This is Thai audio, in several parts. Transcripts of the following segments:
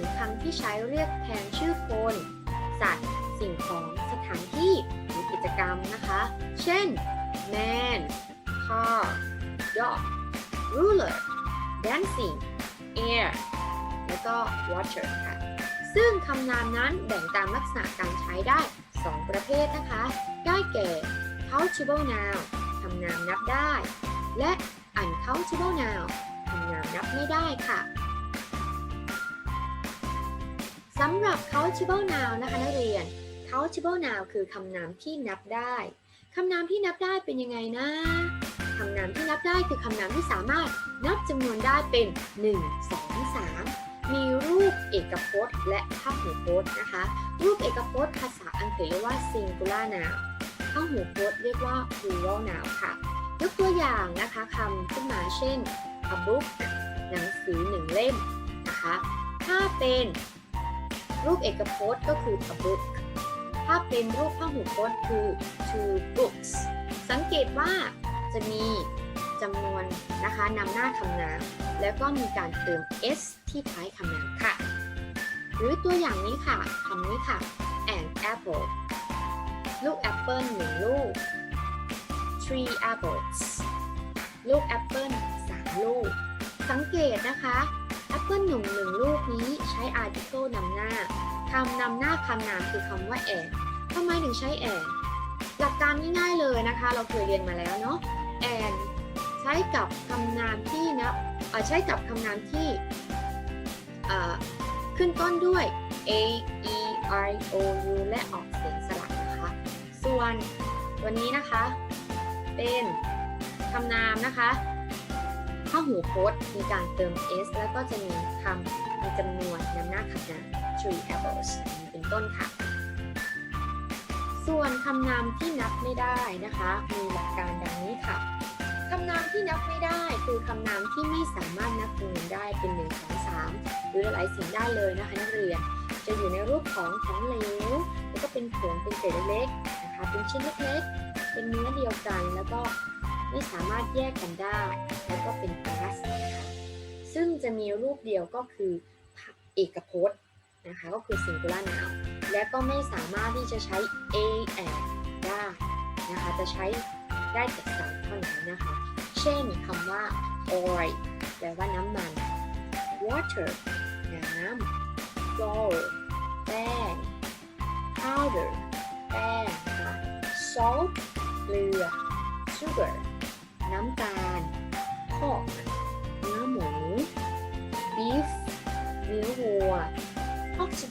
ถึงคำที่ใช้เรียกแทนชื่อคน สัตว์ สิ่งของ สถานที่ หรือกิจกรรมนะคะ เช่น man car dog ruler dancing air แล้วก็ water ค่ะ ซึ่งคำนามนั้นแบ่งตามลักษณะการใช้ได้ 2 ประเภทนะคะ ได้แก่ countable noun คำนามนับได้ และ uncountable noun คำนามนับไม่ได้ค่ะ สำหรับ countable noun นะคะนักเรียน countable noun คือคำนามที่นับได้ คำนามที่นับได้เป็นยังไงนะ คำนามที่นับได้คือคำนามที่สามารถนับจำนวนได้เป็น 1 2 3 มีรูปเอกพจน์ และพหูพจน์นะคะ รูปเอกพจน์ภาษาอังกฤษเรียกว่า singular noun พหูพจน์เรียกว่า plural noun ค่ะ ยกตัวอย่างนะคะคำขึ้นมาเช่น a book หนังสือหนึ่งเล่มนะคะ ถ้าเป็น รูปเอกพจน์ก็คือ a book ถ้าเป็นรูปพหูพจน์คือ two books สังเกตว่าจะมีจำนวนนะคะนำหน้าคำนามแล้วก็มีการเติม s ที่ท้ายคำนามค่ะ หรือตัวอย่างนี้ค่ะคำนี้ค่ะ an apple ลูกแอปเปิลหนึ่งลูก three apples ลูกแอปเปิลสามลูก สังเกตนะคะ แอปเปิลหนึ่งหนึ่งลูกนี้ใช้ article นำหน้าคำนำหน้าคำนามคือคำว่า and ทำไมถึงใช้ and หลักการง่ายๆเลยนะคะ เราเคยเรียนมาแล้วเนาะ and ใช้กับคำนามที่นะใช้กับคำนามที่ขึ้นต้นด้วย a e i o u และออกเสียงสระนะคะ ส่วนวันนี้นะคะ เป็นคำนามนะคะ ถ้าหูพจน์มีการเติม s แล้วก็จะมีคำมีจำนวนนำหน้าคำนาม three apples เป็นต้นค่ะ ส่วนคำนามที่นับไม่ได้นะคะ มีหลักการดังนี้ค่ะคำนามที่นับไม่ได้คือคำนามที่ไม่สามารถนับจำนวนได้เป็น1 2 3 หรือหลายสิ่งได้เลยนะคะนักเรียน จะอยู่ในรูปของของเหลวแล้วก็เป็นผงเป็นเศษเล็กๆนะคะเป็นชิ้นเล็กๆเป็นเนื้อเดียวกันแล้วก็ ไม่สามารถแยกกันได้ แล้วก็เป็นก๊าซนะคะซึ่งจะมีรูปเดียวก็คือเอกพจน์นะคะก็คือ singular noun และก็ไม่สามารถที่จะใช้ a and ได้นะคะจะใช้ได้แต่สามเท่านั้นนะคะ เช่นคำว่า oil แปลว่าน้ำมัน water น้ำ flour แป้ง powder แป้งนะคะ salt เกลือ sugar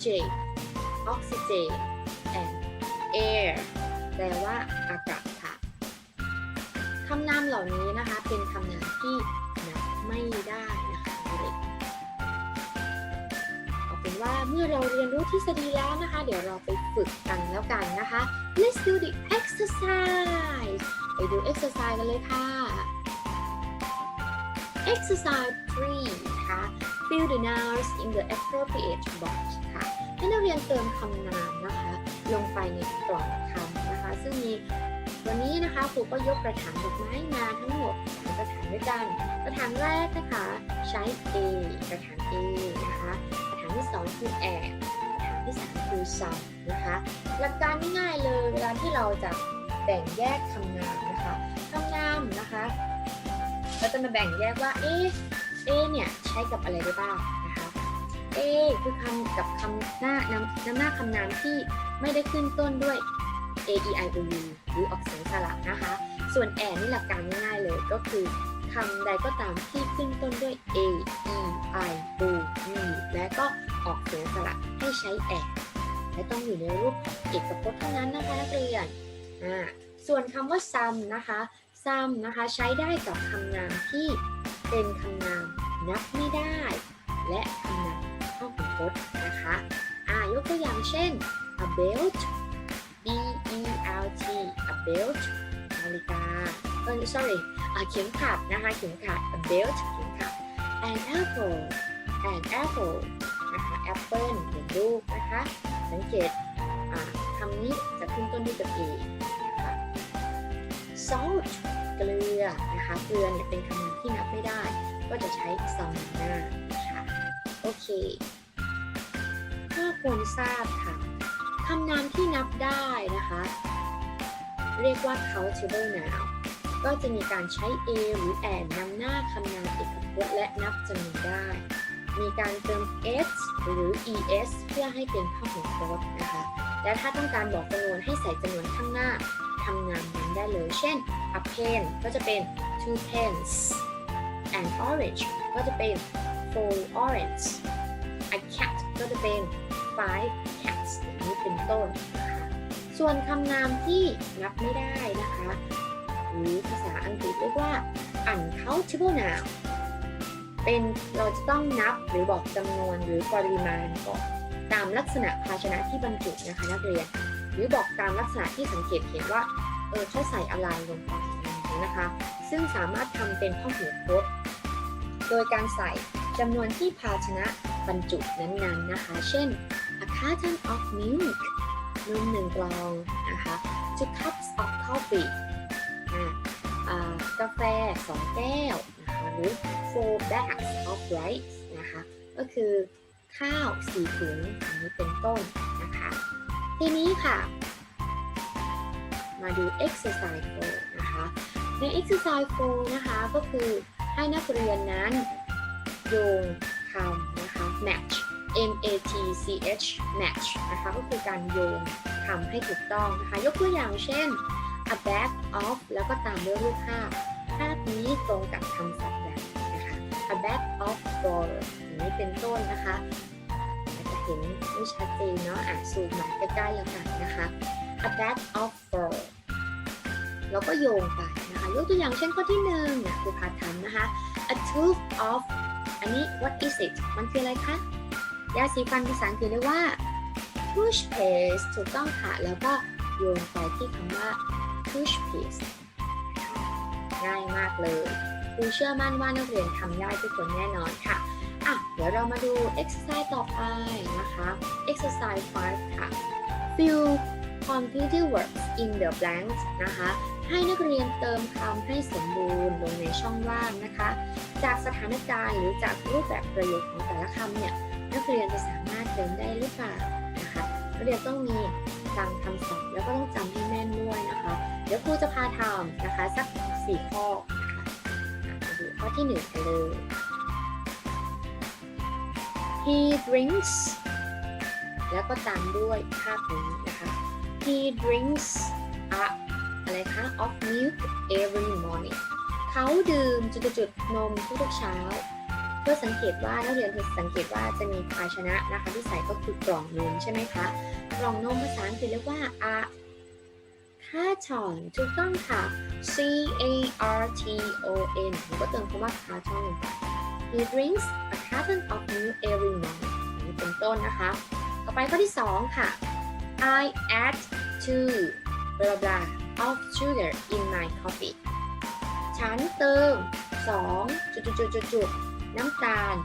oxygen oxygen and air แปลว่าอากาศค่ะ คำนามเหล่านี้นะคะ เป็นคำนามที่นับไม่ได้นะคะเด็กเอาเป็นว่าเมื่อเราเรียนรู้ทฤษฎีแล้วนะคะ เดี๋ยวเราไปฝึกกันแล้วกันนะคะ let's do the exercise ไปดู exercise กันเลยค่ะ exercise 3นะคะ fill the nouns in the appropriate box ให้นักเรียนเติมคำนามนะคะ ลงไปในกล่องคำนะคะ ซึ่งมีวันนี้นะคะครูก็ยกกระถางดอกไม้มาทั้งหมดสามกระถางด้วยกัน กระถางแรกนะคะใช้ A กระถาง A นะคะ กระถางที่สองคือ and กระถางที่สามคือ some นะคะ หลักการง่ายๆเลยเวลาที่เราจะแบ่งแยกคำนามนะคะคำนามนะคะ เราจะมาแบ่งแยกว่าเอ๊ะ A เนี่ยใช้กับอะไรได้บ้าง คะ A คือคำกับคำหน้านำนำหน้าคำนามที่ไม่ได้ขึ้นต้นด้วย A E I O U หรือออกเสียงสระนะคะ ส่วนแอนนี่หลักการง่ายๆเลยก็คือคำใดก็ตามที่ขึ้นต้นด้วย A E I O U และก็ออกเสียงสระให้ใช้แอนและต้องอยู่ในรูปเอกพจน์เท่านั้นนะคะนักเรียนอ่าส่วนคำว่า sum นะคะ sum นะคะใช้ได้กับคำนามที่เป็นคำนามนับไม่ได้ และคำนาม พจน์นะคะอ่ายกตัวอย่างเช่น a belt B E L T a belt นาฬิกาเออ sorry เข็มขัดนะคะ เข็มขัด a belt เข็มขัด an apple an apple นะคะ apple หนึ่งลูกนะคะ สังเกตคำนี้จะขึ้นต้นด้วยตัว A นะคะ salt เกลือนะคะ เกลือเนี่ยเป็นคำนามที่นับไม่ได้ ก็จะใช้ some หน้านะคะ โอเค ก็ควรทราบค่ะคำนามที่นับได้นะคะ เรียกว่า countable noun ก็จะมีการใช้ a หรือ and นำหน้าคำนามเอกพจน์และนับจำนวนได้ มีการเติม s หรือ es เพื่อให้เป็นพหูพจน์นะคะ และถ้าต้องการบอกจำนวนให้ใส่จำนวนข้างหน้าทำงานนั้นได้เลย เช่น a pen ก็จะเป็น two pens an orange ก็จะเป็น four orange a cat ก็จะเป็น five cats อย่างนี้เป็นต้นนะคะส่วนคำนามที่นับไม่ได้นะคะหรือภาษาอังกฤษเรียกว่า uncountable noun เป็นเราจะต้องนับหรือบอกจำนวนหรือปริมาณก่อนตามลักษณะภาชนะที่บรรจุนะคะนักเรียน หรือบอกตามลักษณะที่สังเกตเห็นว่าเออเขาใส่อะไรลงไปอย่นี้นะคะ ซึ่งสามารถทำเป็นข้อหูพจน์โดยการใส่จำนวนที่ภาชนะบรรจุนั้นๆนะคะ เช่น carton of milk นมหนึ่งกล่องนะคะ two cups of coffee กาแฟ2แก้วนะคะหรือ four bags of rice นะคะ ก็คือข้าวสี่ถุงอันนี้เป็นต้นนะคะ ทีนี้ค่ะ มาดู exercise 4นะคะ ใน exercise 4นะคะ ก็คือให้นักเรียนนั้นโยงคำนะคะ match M A T C H match นะคะก็คือการโยงคำให้ถูกต้องนะคะ ยกตัวอย่างเช่น a bag of แล้วก็ตามด้วยรูปภาพ ภาพนี้ตรงกับคำศัพท์แบบนะคะ a bag of flour อย่างนี้เป็นต้นนะคะอาจจะเห็นไม่ชัดเจนเนาะอะซูมมาใกล้ๆแล้วกันนะคะ a bag of flour แล้วก็โยงไปนะคะ ยกตัวอย่างเช่นข้อที่หนึ่งนะคือพาทำนะคะ a tube of อันนี้ what is it มันคืออะไรคะ ยาสีฟันภาษาอังกฤษเรียกว่า toothpaste ถูกต้องค่ะ แล้วก็โยงไปที่คำว่า toothpaste ง่ายมากเลยครูเชื่อมั่นว่านักเรียนทำได้ทุกคนแน่นอนค่ะอะ เดี๋ยวเรามาดู exercise ต่อไปนะคะ exercise 5ค่ะ fill completed words in the blanks นะคะ ให้นักเรียนเติมคำให้สมบูรณ์ลงในช่องว่างนะคะ จากสถานการณ์หรือจากรูปแบบประโยคของแต่ละคำเนี่ย นักเรียนจะสามารถเติมได้หรือเปล่านะคะนักเรียนต้องมีฟังคำศัพท์แล้วก็ต้องจำให้แม่นด้วยนะคะ เดี๋ยวครูจะพาทำนะคะสัก4ข้อนะคะดูข้อที่1กันเลย he drinks แล้วก็ตามด้วยภาพนี้นะคะ he drinks a อะไรคะ of milk every morning เขาดื่มจุดๆนมทุกๆเช้า พื่อสังเกตว่านักเรียนสังเกตว่าจะมีภาชนะนะคะที่ใส่ก็คือกล่องนมใช่ไหมคะกล่องนมภาษาอังกฤษเรียกว่า a carton ถูกต้องค่ะ C A R T O N หนูก็เติมคำว่า carton He drinks a carton of milk every morning นนี้เป็นต้นนะคะ ต่อไปข้อที่ 2 ค่ะ I add two blah blah of sugar in my coffee ฉันเติม2จุดๆๆๆ น้ำตาล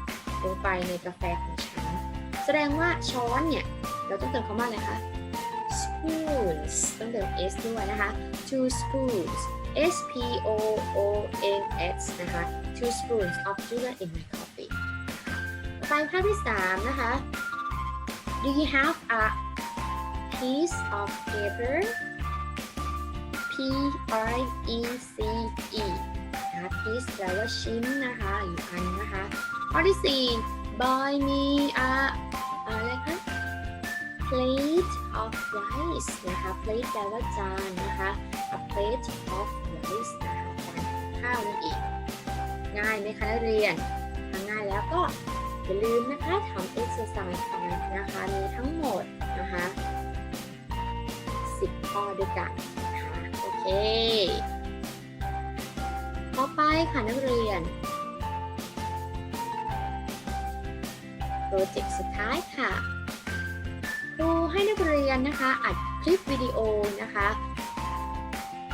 ลงไปในกาแฟของฉัน แสดงว่าช้อนเนี่ย เราต้องเติมคำว่าอะไรคะ spoons ต้องเติม s ด้วยนะคะ two spoons s p o o n s นะคะ two spoons of sugar in my coffee ไปภาพที่ 3 นะคะ do you have a piece of paper p i e c e นะคะ piece แปลว่าชิ้นนะคะอยู่อันนะคะ ข้อที่ 4 buy me a อะไรคะ plate of rice นะคะ plate แปลว่าจานนะคะ a plate of rice นะคะจานข้าวนั่นเองง่ายไหมคะนักเรียนถ้าง่ายแล้วก็อย่าลืมนะคะทำ exercise ไปนะคะมีทั้งหมดนะคะ10ข้อด้วยกันนะคะโอเค ต่อไปค่ะนักเรียน โปรเจกต์สุดท้ายค่ะครูให้นักเรียนนะคะอัดคลิปวิดีโอนะคะ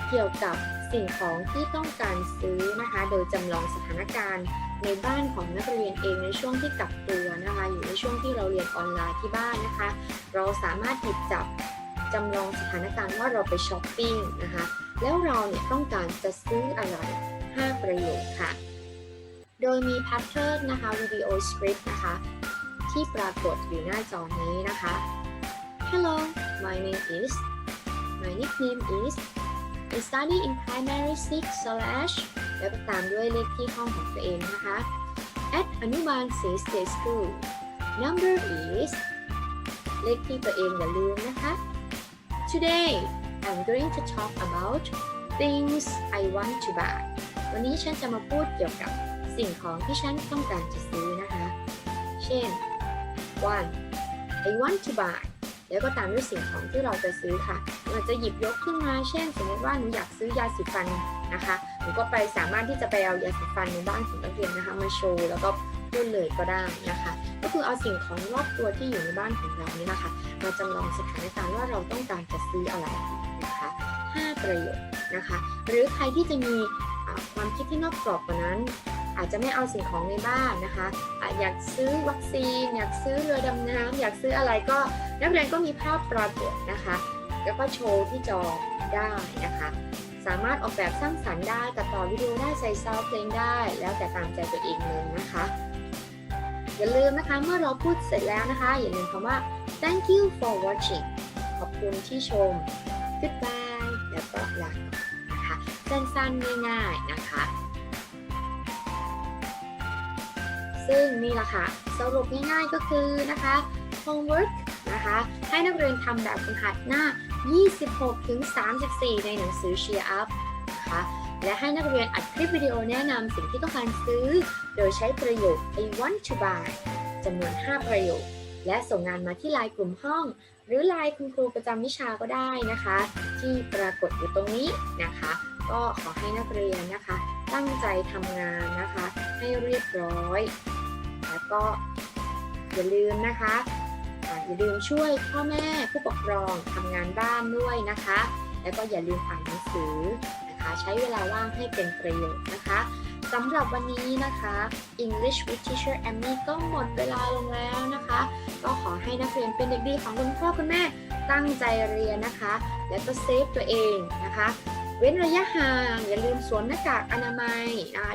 เกี่ยวกับสิ่งของที่ต้องการซื้อนะคะ โดยจำลองสถานการณ์ในบ้านของนักเรียนเองในช่วงที่กักตัวนะคะ อยู่ในช่วงที่เราเรียนออนไลน์ที่บ้านนะคะ เราสามารถหยิบจับจำลองสถานการณ์ว่าเราไปช้อปปิ้งนะคะ แล้วเราเนี่ยต้องการจะซื้ออะไร 5 ประโยคค่ะ โดยมีแพทเทิร์นนะคะวิดีโอสคริปต์นะคะ ที่ปรากฏอยู่หน้าจอนี้นะคะ Hello my name is my nickname is I study in primary 6 slash แล้วก็ตามด้วยเลขที่ห้องของตัวเองนะคะ at อนุบาลศรีสเตส school number is เลขที่ตัวเองอย่าลืมนะคะ Today I'm going to talk about things I want to buy วันนี้ฉันจะมาพูดเกี่ยวกับสิ่งของที่ฉันต้องการจะซื้อนะคะ เช่น one I want to buy แล้วก็ตามด้วยสิ่งของที่เราจะซื้อค่ะเราจะหยิบยกขึ้นมา เช่น สมมติว่าหนูอยากซื้อยาสีฟันนะคะหนูก็ไปสามารถที่จะไปเอายาสีฟันในบ้านของนักเรียนนะคะมาโชว์แล้วก็พูดเลยก็ได้นะคะ ก็คือเอาสิ่งของรอบตัวที่อยู่ในบ้านของเรานี่นะคะ มาจำลองสถานการณ์ว่าเราต้องการจะซื้ออะไร 5 ประโยคนะคะ หรือใครที่จะมีความคิดที่นอกกรอบกว่านั้น อาจจะไม่เอาสิ่งของในบ้านนะคะออยากซื้อวัคซีน อยากซื้อเรือดำน้ำอยากซื้ออะไรก็นักเรียนก็มีภาพปรากฏนะคะ แล้วก็โชว์ที่จอได้นะคะ สามารถออกแบบสร้างสรรค์ได้ตัดต่อวิดีโอได้ใส่ซาวด์เพลงได้ แล้วแต่ตามใจตัวเองเลยนะคะอย่าลืมนะคะเมื่อเราพูดเสร็จแล้วนะคะ อย่าลืมคำว่า thank you for watching ขอบคุณที่ชม goodbye แล้วก็ลาก่อนนะคะสั้นๆง่ายๆนะคะ ซึ่งนี่แหละค่ะสรุปง่ายๆก็คือนะคะ homework นะคะให้นักเรียนทำแบบฝึกหัดหน้า 26-34 ในหนังสือ Cheer Up นะคะและให้นักเรียนอัดคลิปวิดีโอแนะนำสิ่งที่ต้องการซื้อ โดยใช้ประโยค I want to buy จำนวน 5 ประโยค และส่งงานมาที่ไลน์กลุ่มห้อง หรือไลน์คุณครูประจำวิชาก็ได้นะคะ ที่ปรากฏอยู่ตรงนี้นะคะ ก็ขอให้นักเรียนนะคะ ตั้งใจทำงานนะคะ ให้เรียบร้อย แล้วก็อย่าลืมนะคะอ่าอย่าลืมช่วยพ่อแม่ผู้ปกครองทำงานบ้านด้วยนะคะ แล้วก็อย่าลืมอ่านหนังสือนะคะ ใช้เวลาว่างให้เป็นประโยชน์นะคะ สำหรับวันนี้นะคะ English with Teacher Amy ก็หมดเวลาลงแล้วนะคะ ก็ขอให้นักเรียนเป็นเด็กดีของคุณพ่อคุณแม่ตั้งใจเรียนนะคะ แล้วก็เซฟตัวเองนะคะ เว้นระยะห่าง อย่าลืมสวมหน้ากากอนามัย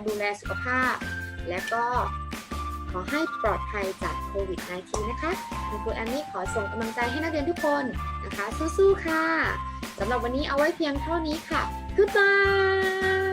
ดูแลสุขภาพ และก็ขอให้ปลอดภัยจากโควิด -19 นะคะคุณครูแอมมี่ขอส่งกำลังใจให้นักเรียนทุกคนนะคะ สู้ๆค่ะสำหรับวันนี้เอาไว้เพียงเท่านี้ค่ะ Goodbye